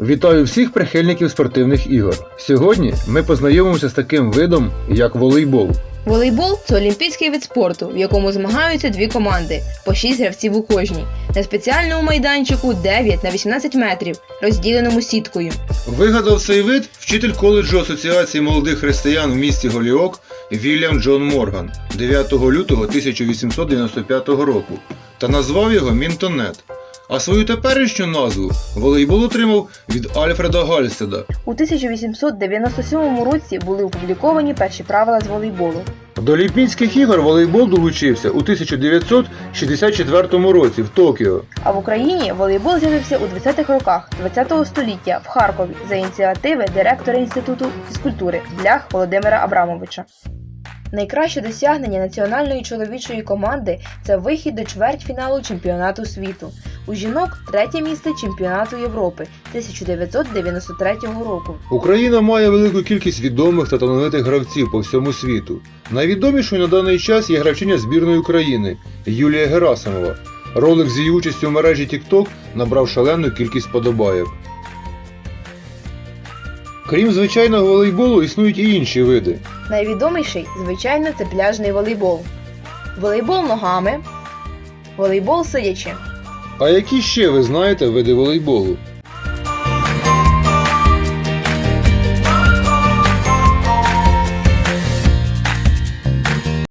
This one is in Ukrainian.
Вітаю всіх прихильників спортивних ігор. Сьогодні ми познайомимося з таким видом, як волейбол. Волейбол це олімпійський вид спорту, в якому змагаються дві команди по 6 гравців у кожній. На спеціальному майданчику 9 на 18 метрів, розділеному сіткою. Вигадав цей вид вчитель коледжу Асоціації молодих християн в місті Голіок Вільям Джон Морган 9 лютого 1895 року та назвав його Мінтонет. А свою теперішню назву волейбол отримав від Альфреда Гальстеда. У 1897 році були опубліковані перші правила з волейболу. До Олімпійських ігор волейбол долучився у 1964 році в Токіо. А в Україні волейбол з'явився у 20-х роках ХХ століття в Харкові за ініціативи директора Інституту фізкультури Блях Володимира Абрамовича. Найкраще досягнення національної чоловічої команди це вихід до чвертьфіналу чемпіонату світу. У жінок третє місце чемпіонату Європи 1993 року. Україна має велику кількість відомих та талановитих гравців по всьому світу. Найвідомішою на даний час є гравчиня збірної України Юлія Герасимова. Ролик з її участю в мережі TikTok набрав шалену кількість подобайок. Крім звичайного волейболу, існують і інші види. Найвідоміший, звичайно, це пляжний волейбол. Волейбол ногами, волейбол сидячи. А які ще ви знаєте види волейболу?